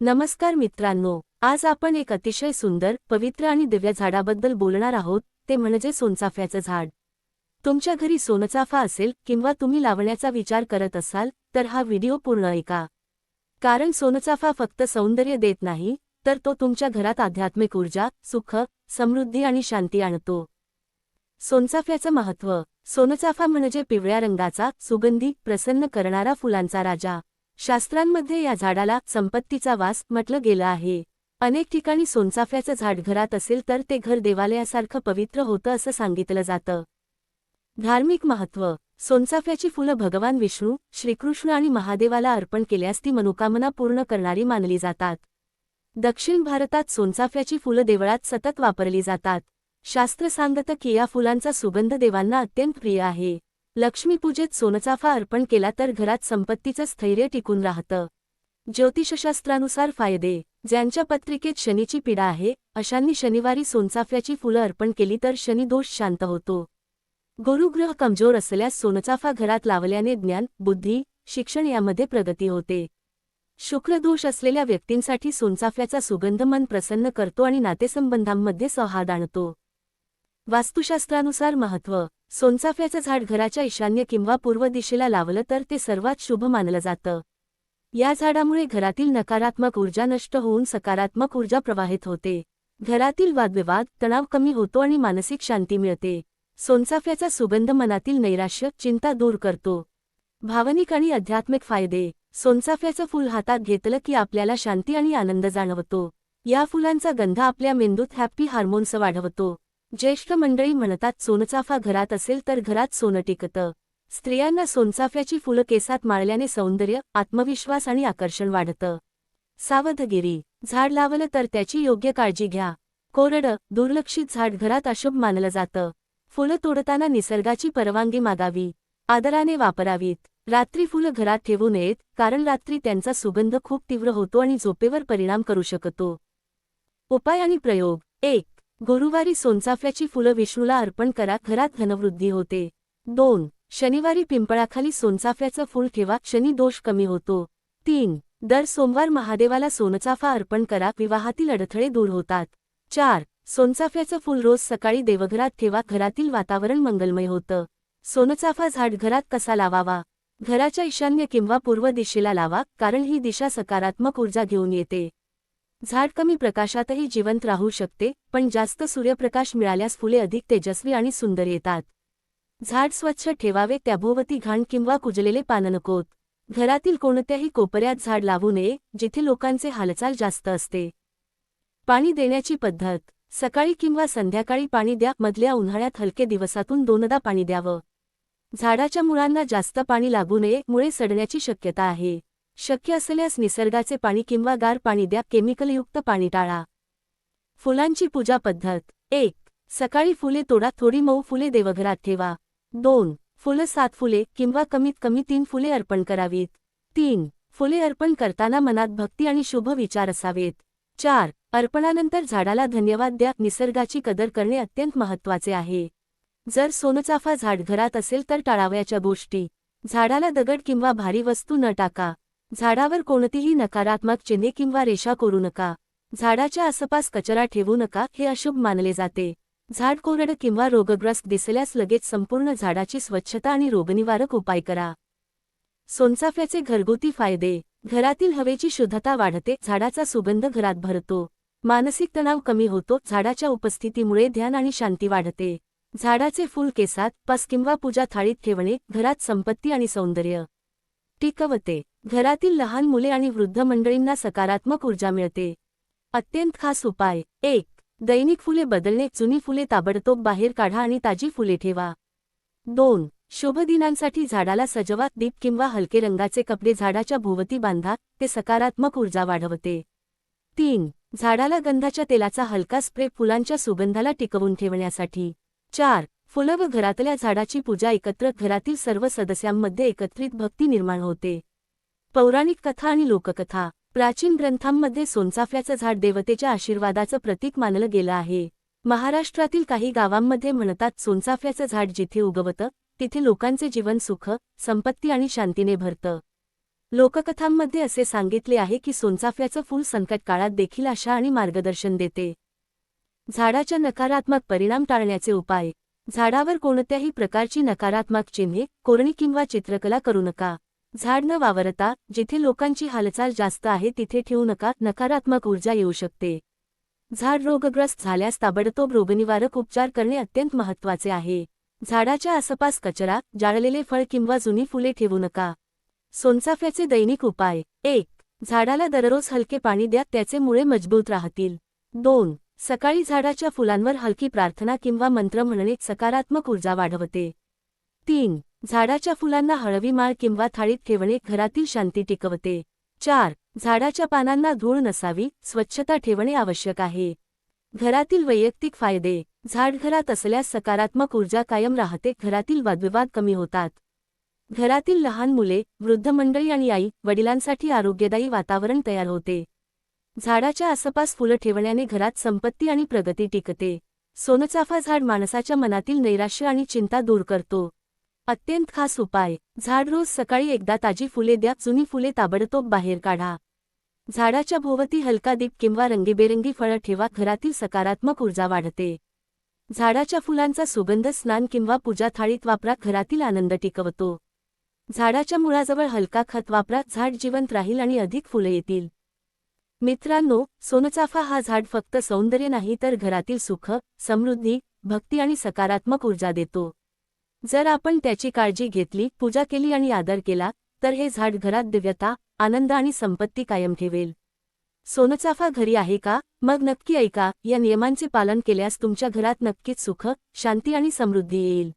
नमस्कार मित्रांनो आज आपण एक अतिशय सुंदर पवित्र आणि दिव्य झाडाबद्दल बोलणार आहोत ते म्हणजे सोनचाफ्याचं झाड. तुमच्या घरी सोनचाफा असेल किंवा तुम्ही लावण्याचा विचार करत असाल तर हा व्हिडिओ पूर्ण ऐका. कारण सोनचाफा फक्त सौंदर्य देत नाही तर तो तुमच्या घरात आध्यात्मिक ऊर्जा सुख समृद्धी आणि शांती आणतो. सोनचाफ्याचं महत्त्व सोनचाफा म्हणजे पिवळ्या रंगाचा सुगंधी प्रसन्न करणारा फुलांचा राजा. शास्त्रांमध्ये या झाडाला संपत्तीचा वास म्हटलं गेलं आहे. अनेक ठिकाणी सोनचाफ्याचं झाड घरात असेल तर ते घर देवालयासारखं पवित्र होतं असं सांगितलं जातं. धार्मिक महत्त्व. सोनचाफ्याची फुलं भगवान विष्णू श्रीकृष्ण आणि महादेवाला अर्पण केल्यास ती मनोकामना पूर्ण करणारी मानली जातात. दक्षिण भारतात सोनचाफ्याची फुलं देवळात सतत वापरली जातात. शास्त्र सांगतं की या फुलांचा सुगंध देवांना अत्यंत प्रिय आहे. लक्ष्मीपूजेत सोनचाफा अर्पण केला तर घरात संपत्तीचं स्थैर्य टिकून राहतं. ज्योतिषशास्त्रानुसार फायदे ज्यांच्या पत्रिकेत शनीची पीडा आहे अशांनी शनिवारी सोनचाफ्याची फुलं अर्पण केली तर शनिदोष शांत होतो. गुरुग्रह कमजोर असल्यास सोनचाफा घरात लावल्याने ज्ञान बुद्धी शिक्षण यामध्ये प्रगती होते. शुक्रदोष असलेल्या व्यक्तींसाठी सोनचाफ्याचा सुगंध मन प्रसन्न करतो आणि नातेसंबंधांमध्ये सौहाद आणतो. वास्तुशास्त्रानुसार महत्त्व सोनचाफ्याचं झाड घराच्या ईशान्य किंवा पूर्व दिशेला लावलं तर ते सर्वात शुभ मानलं जातं. या झाडामुळे घरातील नकारात्मक ऊर्जा नष्ट होऊन सकारात्मक ऊर्जा प्रवाहित होते. घरातील वादविवाद तणाव कमी होतो आणि मानसिक शांती मिळते. सोनचाफ्याचा सुगंध मनातील नैराश्य चिंता दूर करतो. भावनिक आणि आध्यात्मिक फायदे सोनचाफ्याचं फूल हातात घेतलं की आपल्याला शांती आणि आनंद जाणवतो. या फुलांचा गंध आपल्या मेंदूत हॅप्पी हार्मोन्स वाढवतो. ज्येष्ठ मंडळी म्हणतात सोनचाफा घरात असेल तर घरात सोनं टिकतं. स्त्रियांना सोनचाफ्याची फुलं केसात माळल्याने सौंदर्य आत्मविश्वास आणि आकर्षण वाढतं. सावधगिरी. झाड लावलं तर त्याची योग्य काळजी घ्या. कोरडं दुर्लक्षित झाड घरात अशुभ मानलं जातं. फुलं तोडताना निसर्गाची परवानगी मागावी. आदराने वापरावीत. रात्री फुलं घरात ठेवू नयेत कारण रात्री त्यांचा सुगंध खूप तीव्र होतो आणि झोपेवर परिणाम करू शकतो. उपाय आणि प्रयोग. एक गुरुवारी सोनचाफ्याची फुलं विष्णूला अर्पण करा घरात धनवृद्धी होते. दोन शनिवारी पिंपळाखाली सोनचाफ्याचं फूल ठेवा शनी दोष कमी होतो. तीन दर सोमवार महादेवाला सोनचाफा अर्पण करा विवाहातील अडथळे दूर होतात. चार सोनचाफ्याचं फूल रोज सकाळी देवघरात ठेवा घरातील वातावरण मंगलमय होतं. सोनचाफा झाड घरात कसा लावावा? घराच्या ईशान्य किंवा पूर्व दिशेला लावा कारण ही दिशा सकारात्मक ऊर्जा घेऊन येते. झाड कमी प्रकाशातही जिवंत राहू शकते पण जास्त सूर्यप्रकाश मिळाल्यास फुले अधिक तेजस्वी आणि सुंदर येतात. झाड स्वच्छ ठेवावे त्याभोवती घाण किंवा कुजलेले पानं नकोत. घरातील कोणत्याही कोपऱ्यात झाड लावू नये जिथे लोकांचे हालचाल जास्त असते. पाणी देण्याची पद्धत. सकाळी किंवा संध्याकाळी पाणी द्या मधल्या उन्हाळ्यात हलके दिवसातून दोनदा पाणी द्यावं. झाडाच्या मुळांना जास्त पाणी लागू नये मुळे सडण्याची शक्यता आहे. शक्य असल्यास निसर्गाचे पाणी किंवा गार पाणी द्या केमिकलयुक्त पाणी टाळा. फुलांची पूजा पद्धत. एक सकाळी फुले तोडा थोडी मऊ फुले देवघरात ठेवा. दोन फुलं सात फुले किंवा कमीत कमी तीन फुले अर्पण करावीत. तीन फुले अर्पण करताना मनात भक्ती आणि शुभ विचार असावेत. चार अर्पणानंतर झाडाला धन्यवाद द्या निसर्गाची कदर करणे अत्यंत महत्त्वाचे आहे. जर सोनचाफा झाड घरात असेल तर टाळावयाच्या गोष्टी. झाडाला दगड किंवा भारी वस्तू न टाका. झाडावर कोणतीही नकारात्मक चिन्हे किंवा रेषा करू नका. झाडाच्या आसपास कचरा ठेवू नका हे अशुभ मानले जाते. झाड कोरड किंवा रोगग्रस्त दिसल्यास लगेच संपूर्ण झाडाची स्वच्छता आणि रोगनिवारक उपाय करा. सोनचाफ्याचे घरगुती फायदे. घरातील हवेची शुद्धता वाढते झाडाचा सुगंध घरात भरतो. मानसिक तणाव कमी होतो झाडाच्या उपस्थितीमुळे ध्यान आणि शांती वाढते. झाडाचे फूल केसात पस किंवा पूजा थाळीत ठेवणे घरात संपत्ती आणि सौंदर्य. टिकवते. घरातील लहान मुले आणि वृद्ध मंडळींना सकारात्मक ऊर्जा मिळते. अत्यंत खास उपाय. एक दैनिक फुले बदलणे. जुनी फुले ताबडतोब बाहेर काढा आणि ताजी फुले ठेवा. दोन शुभ दिनांसाठी झाडाला सजवा. दीप किंवा हलके रंगाचे कपडे झाडाच्या भोवती बांधा. ते सकारात्मक ऊर्जा वाढवते. तीन झाडाला गंधाच्या तेलाचा हलका स्प्रे फुलांच्या सुगंधाला टिकवून ठेवण्यासाठी. चार फुलं व घरातल्या झाडाची पूजा एकत्र घरातील सर्व सदस्यांमध्ये एकत्रित भक्ती निर्माण होते. पौराणिक कथा आणि लोककथा प्राचीन ग्रंथांमध्ये सोनचाफ्याचं झाड देवतेच्या आशीर्वादाचं प्रतीक मानलं गेलं आहे. महाराष्ट्रातील काही गावांमध्ये म्हणतात सोनचाफ्याचं झाड जिथे उगवतं तिथे लोकांचे जीवन सुख संपत्ती आणि शांतीने भरतं. लोककथांमध्ये असे सांगितले आहे की सोनचाफ्याचं फूल संकट काळात देखील आशा आणि मार्गदर्शन देते. झाडाच्या नकारात्मक परिणाम टाळण्याचे उपाय झाडावर कोणत्याही प्रकारची नकारात्मक चिन्हे कोरणी किंवा चित्रकला करू नका. झाड न वावरता जिथे लोकांची हालचाल जास्त आहे तिथे ठेवू नका नकारात्मक ऊर्जा येऊ शकते. झाड रोगग्रस्त झाल्यास ताबडतोब रोगनिवारक उपचार करणे अत्यंत महत्त्वाचे आहे. झाडाच्या आसपास कचरा जाळलेले फळ किंवा जुनी फुले ठेवू नका. सोनचाफ्याचे दैनिक उपाय. एक झाडाला दररोज हलके पाणी द्या त्याचे मुळे मजबूत राहतील. दोन सकाळी झाडाच्या फुलांवर हलकी प्रार्थना किंवा मंत्र म्हणणे सकारात्मक ऊर्जा वाढवते. तीन झाडाच्या फुलांना हळवी माळ किंवा थाळीत ठेवणे घरातील शांती टिकवते. चार झाडाच्या पानांना धूळ नसावी स्वच्छता ठेवणे आवश्यक आहे. घरातील वैयक्तिक फायदे झाड घरात असल्यास सकारात्मक ऊर्जा कायम राहते घरातील वादविवाद कमी होतात. घरातील लहान मुले वृद्ध मंडळी आणि आई वडिलांसाठी आरोग्यदायी वातावरण तयार होते. झाडाच्या आसपास फुलं ठेवण्याने घरात संपत्ती आणि प्रगती टिकते. सोनचाफा झाड माणसाच्या मनातील नैराश्य आणि चिंता दूर करतो. अत्यंत खास उपाय. झाड रोज सकाळी एकदा ताजी फुले द्या जुनी फुले ताबडतोब बाहेर काढा. झाडाच्या भोवती हलका दीप किंवा रंगीबेरंगी फळं ठेवा घरातील सकारात्मक ऊर्जा वाढते. झाडाच्या फुलांचा सुगंध स्नान किंवा पूजा थाळीत वापरा घरातील आनंद टिकवतो. झाडाच्या मुळाजवळ हलका खत वापरा झाड जिवंत राहील आणि अधिक फुलं येतील. मित्रांनो सोनचाफा हा झाड फक्त सौंदर्य नाही तर घरातील सुख समृद्धी भक्ती आणि सकारात्मक ऊर्जा देतो. जर आपण त्याची काळजी घेतली पूजा केली आणि आदर केला तर हे झाड घरात दिव्यता आनंद आणि संपत्ती कायम ठेवेल. सोनचाफा घरी आहे का? मग नक्की ऐका या नियमांचे पालन केल्यास तुमच्या घरात नक्कीच सुख शांती आणि समृद्धी येईल.